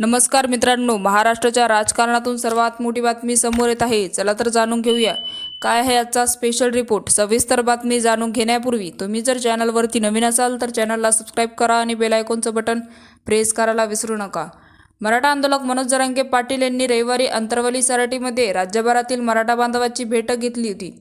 नमस्कार मित्रांनो महाराष्ट्राच्या राजकारणातून सर्वात मोठी बातमी समोर येत आहे. चला तर जाणून घेऊया. काय आहे आजचा स्पेशल रिपोर्ट सविस्तर बातमी जाणून घेण्यापूर्वी तुम्ही जर चॅनलवरती नवीन असाल तर चॅनलला सबस्क्राईब करा आणि बेल आयकॉनचं बटन प्रेस करायला विसरू नका. मराठा आंदोलक मनोज जरांगे पाटील यांनी रविवारी अंतरवली सराटीमध्ये राज्यभरातील मराठा बांधवाची भेट घेतली होती.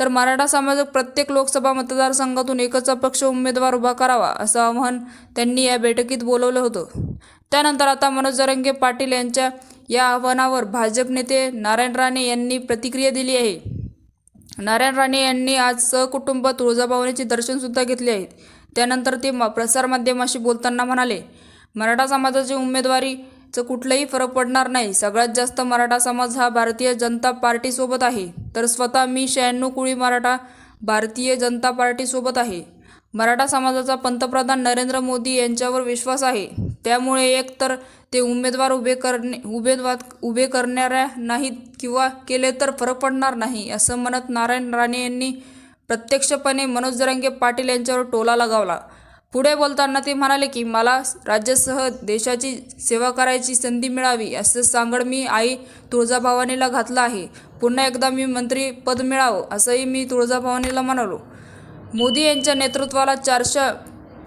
तर मराठा समाज प्रत्येक लोकसभा मतदारसंघातून एकच अपक्ष उमेदवार उभा करावा असं आवाहन त्यांनी या बैठकीत बोलवलं होतं. त्यानंतर आता मनोज जरंगे पाटील यांच्या या आव्हानावर भाजप नेते नारायण राणे यांनी प्रतिक्रिया दिली आहे. नारायण राणे यांनी आज सहकुटुंब तुळजाभवानीचे दर्शनसुद्धा घेतले आहेत. त्यानंतर ते म- प्रसारमाध्यमाशी बोलताना म्हणाले मराठा समाजाची उमेदवारीचं कुठलाही फरक पडणार नाही. सगळ्यात जास्त मराठा समाज हा भारतीय जनता पार्टीसोबत आहे. तर स्वतः मी शहाण्णव कुळी मराठा भारतीय जनता पार्टीसोबत आहे. मराठा समाजाचा पंतप्रधान नरेंद्र मोदी यांच्यावर विश्वास आहे. त्यामुळे एकतर ते उमेदवार उभे करणे उमेदवार उभे करणाऱ्या नाहीत किंवा केले तर फरक पडणार नाही असं म्हणत नारायण राणे यांनी प्रत्यक्षपणे मनोज जरांगे पाटील यांच्यावर टोला लगावला. पुढे बोलताना ते म्हणाले की मला राज्यासह देशाची सेवा करायची संधी मिळावी असं सांगड मी आई तुळजाभवानीला घातलं आहे. पुन्हा एकदा मी मंत्रीपद मिळावं असंही मी तुळजाभवानीला म्हणालो. मोदी यांच्या नेतृत्वाला चारशे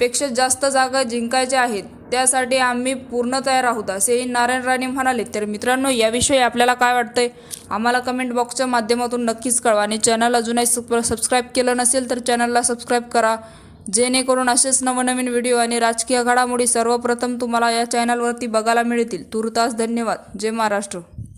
पेक्षा जास्त जागा जिंकायच्या आहेत त्यासाठी आम्ही पूर्ण तयार आहोत असेही नारायण राणे म्हणाले. तर मित्रांनो याविषयी आपल्याला काय वाटतंय? आम्हाला कमेंट बॉक्सच्या माध्यमातून नक्कीच कळवा. आणि चॅनल अजूनही सबस्क्राईब केलं नसेल तर चॅनलला सबस्क्राईब करा. जेणेकरून असेच नवनवीन व्हिडिओ आणि राजकीय घडामोडी सर्वप्रथम तुम्हाला या चॅनलवरती बघायला मिळतील. तुर्तास धन्यवाद. जय महाराष्ट्र.